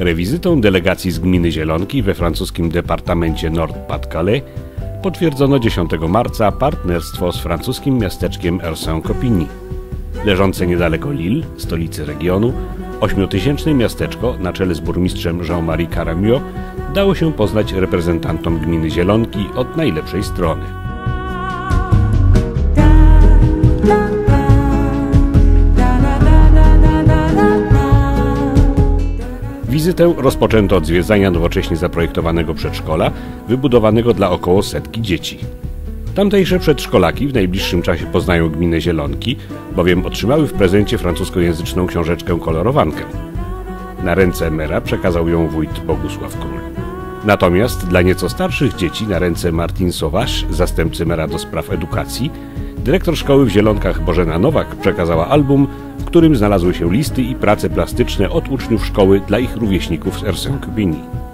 Rewizytą delegacji z gminy Zielonki we francuskim departamencie Nord-Pas-de-Calais potwierdzono 10 marca partnerstwo z francuskim miasteczkiem Ersin-Copigny. Leżące niedaleko Lille, stolicy regionu, ośmiotysięczne miasteczko na czele z burmistrzem Jean-Marie Caramio dało się poznać reprezentantom gminy Zielonki od najlepszej strony. Wizytę rozpoczęto od zwiedzania nowocześnie zaprojektowanego przedszkola, wybudowanego dla około setki dzieci. Tamtejsze przedszkolaki w najbliższym czasie poznają gminę Zielonki, bowiem otrzymały w prezencie francuskojęzyczną książeczkę kolorowankę. Na ręce mera przekazał ją wójt Bogusław Król. Natomiast dla nieco starszych dzieci na ręce Martin Sowasz, zastępcy mera do spraw edukacji, dyrektor szkoły w Zielonkach Bożena Nowak przekazała album, w którym znalazły się listy i prace plastyczne od uczniów szkoły dla ich rówieśników z Ersen-Kubini.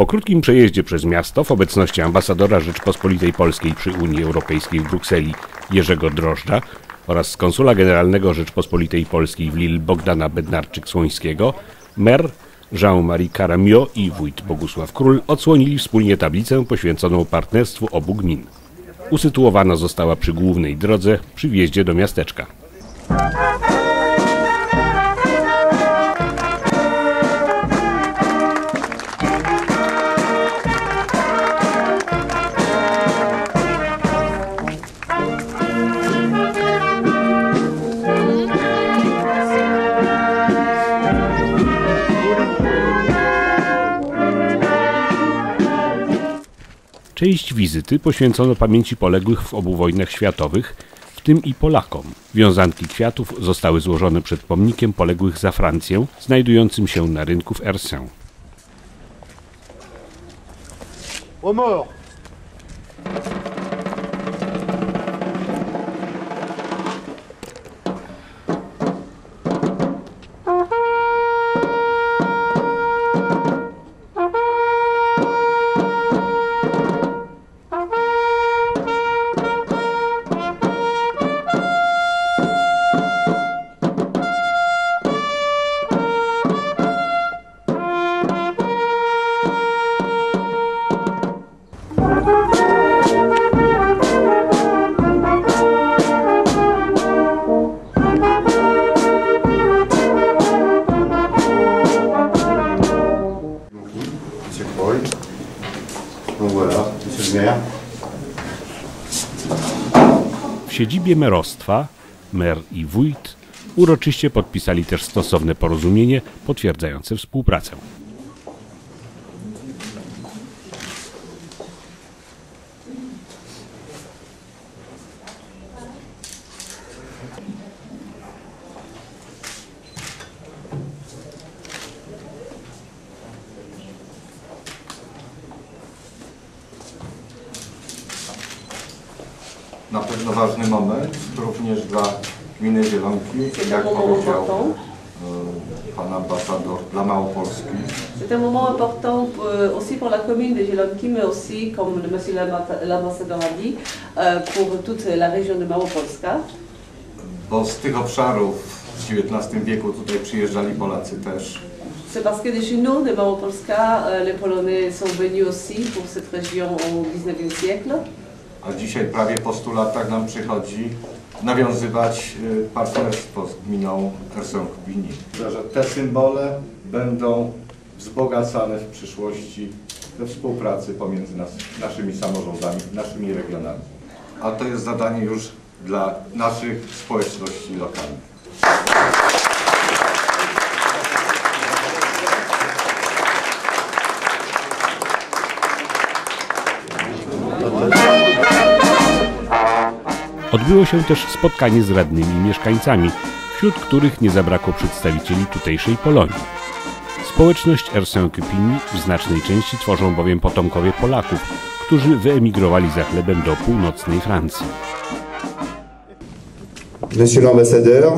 Po krótkim przejeździe przez miasto w obecności ambasadora Rzeczpospolitej Polskiej przy Unii Europejskiej w Brukseli Jerzego Drożdża oraz konsula generalnego Rzeczpospolitej Polskiej w Lille Bogdana Bednarczyk-Słońskiego, mer Jean-Marie Caramio i wójt Bogusław Król odsłonili wspólnie tablicę poświęconą partnerstwu obu gmin. Usytuowana została przy głównej drodze przy wjeździe do miasteczka. Część wizyty poświęcono pamięci poległych w obu wojnach światowych, w tym i Polakom. Wiązanki kwiatów zostały złożone przed pomnikiem poległych za Francję, znajdującym się na rynku w Ersin. Monsieur siedzibie merostwa mer i wójt uroczyście podpisali też stosowne porozumienie potwierdzające współpracę. Na pewno ważny moment, również dla gminy Zielonki, jak powiedział e, pan ambasador dla Małopolski. C'est un moment important euh, aussi pour la commune de Gélonki, mais aussi, comme le monsieur l'amba- l'ambassadeur a dit, euh, pour toute la région de Małopolska. Bo z tych obszarów w XIX wieku tutaj przyjeżdżali Polacy też. C'est parce que de chez nous, de Małopolska, les Polonais sont venus aussi pour cette région au 19e siècle. A dzisiaj prawie po 100 latach nam przychodzi nawiązywać e, partnerstwo z gminą Ersenk-Gmini. Że te symbole będą wzbogacane w przyszłości we współpracy pomiędzy nas, naszymi samorządami, naszymi regionami. A to jest zadanie już dla naszych społeczności lokalnych. Odbyło się też spotkanie z radnymi mieszkańcami, wśród których nie zabrakło przedstawicieli tutejszej Polonii. Społeczność Ersin-Cupini w znacznej części tworzą bowiem potomkowie Polaków, którzy wyemigrowali za chlebem do północnej Francji. Monsieur l'ambassadeur,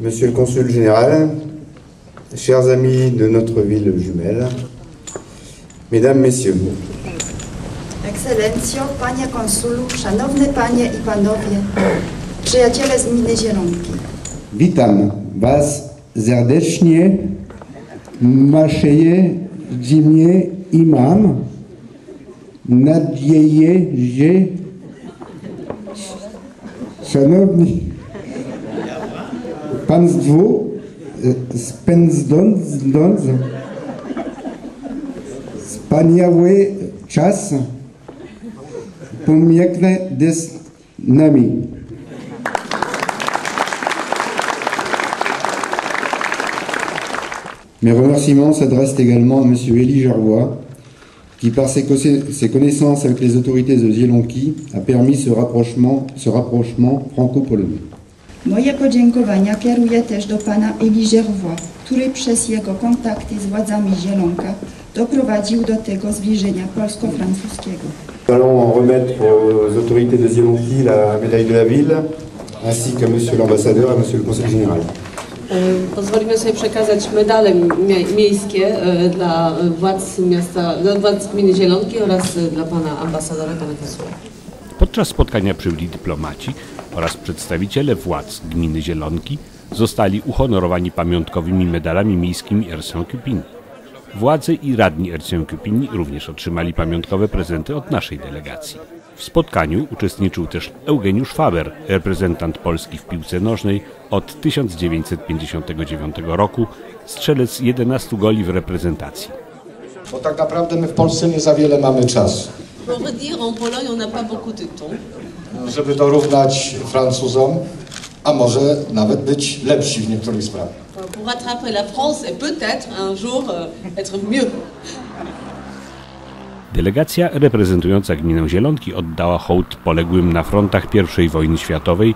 monsieur le consul général, chers amis de notre ville jumelle, mesdames, messieurs, Ekscelencjo, Panie Konsulu, Szanowne Panie i Panowie, przyjaciele z gminy Zielonki. Witam Was serdecznie. Maszeję imię i mam nadzieję, że Szanowni Państwo e, spędzą wspaniały czas nami. Mes remerciements s'adressent également à M. Élie Gervois, qui par ses, ses, connaissances avec les autorités de Zielonki a permis ce rapprochement, ce rapprochement franco-polonais. Moje podziękowania kieruję też do pana Eli Gervois, który przez jego kontakty z władzami Zielonka doprowadził do tego zbliżenia polsko-francuskiego. Nous allons remettre aux autorités de Zielonki la médaille de la ville, ainsi qu'à Monsieur l'ambassadeur et à Monsieur le conseil général. Pozwolimy sobie przekazać medale mie- miejskie e, dla władz miasta, dla władz gminy Zielonki oraz e, dla pana ambasadora, pana konsuła. Podczas spotkania przybyli dyplomaci oraz przedstawiciele władz gminy Zielonki zostali uhonorowani pamiątkowymi medalami miejskimi Ersan-Cupini. Władze i radni Ersan-Cupini również otrzymali pamiątkowe prezenty od naszej delegacji. W spotkaniu uczestniczył też Eugeniusz Faber, reprezentant Polski w piłce nożnej od 1959 roku, strzelec 11 goli w reprezentacji. Bo tak naprawdę my w Polsce nie za wiele mamy czasu, żeby dorównać Francuzom, a może nawet być lepsi w niektórych sprawach. Pour rattraper la France et peut-être un jour euh, être mieux. Delegacja reprezentująca gminę Zielonki oddała hołd poległym na frontach I wojny światowej,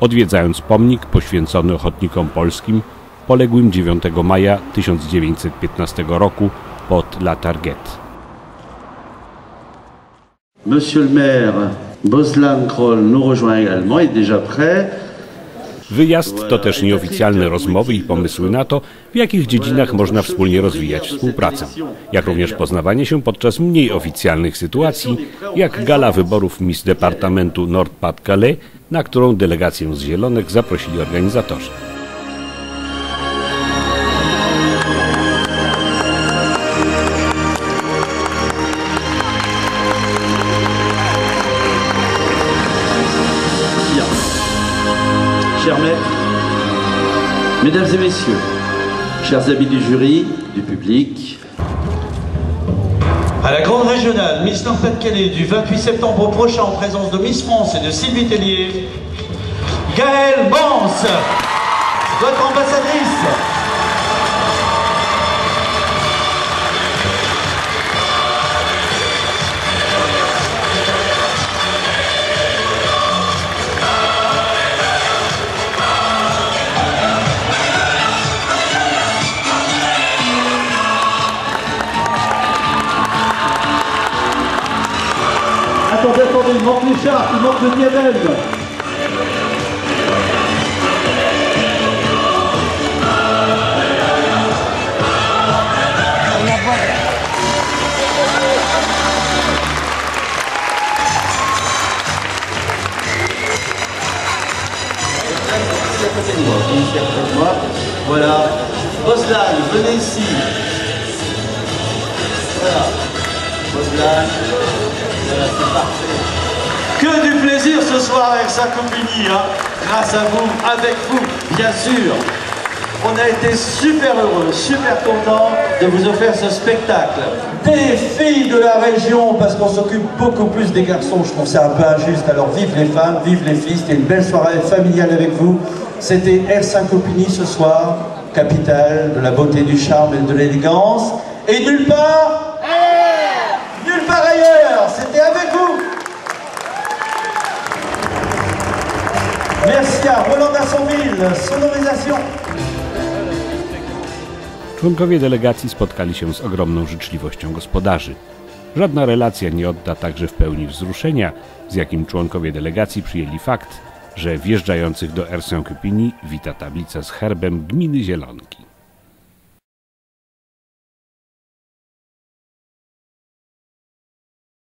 odwiedzając pomnik poświęcony ochotnikom polskim poległym 9 maja 1915 roku pod La Target. Monsieur le maire Boslan Kroll nous rejoint également, est déjà prêt. Wyjazd to też nieoficjalne rozmowy i pomysły na to, w jakich dziedzinach można wspólnie rozwijać współpracę, jak również poznawanie się podczas mniej oficjalnych sytuacji, jak gala wyborów Miss Departamentu Nord-Pas-de-Calais, na którą delegację z Zielonek zaprosili organizatorzy. Mesdames et messieurs, chers amis du jury, du public, À la grande régionale Miss Nord-Pas-de-Calais du 28 septembre prochain en présence de Miss France et de Sylvie Tellier, Gaëlle Bans, votre ambassadrice. Il manque l'écharpe, il manque le diadème. Voilà. Boslan, venez ici. Voilà. Boslan. Que du plaisir ce soir avec sa compagnie, hein. grâce à vous, avec vous, bien sûr. On a été super heureux, super content de vous offrir ce spectacle. Des filles de la région, parce qu'on s'occupe beaucoup plus des garçons, je trouve ça un peu injuste. Alors vive les femmes, vive les filles, c'était une belle soirée familiale avec vous. C'était R5 Copini ce soir, capitale de la beauté, du charme et de l'élégance. Et nulle part, nulle part ailleurs, c'était avec vous. Merci à Roland Dassonville, sonorisation. Członkowie delegacji spotkali się z ogromną życzliwością gospodarzy. Żadna relacja nie odda także w pełni wzruszenia, z jakim członkowie delegacji przyjęli fakt, że wjeżdżających do Ersan Cupini wita tablica z herbem gminy Zielonki.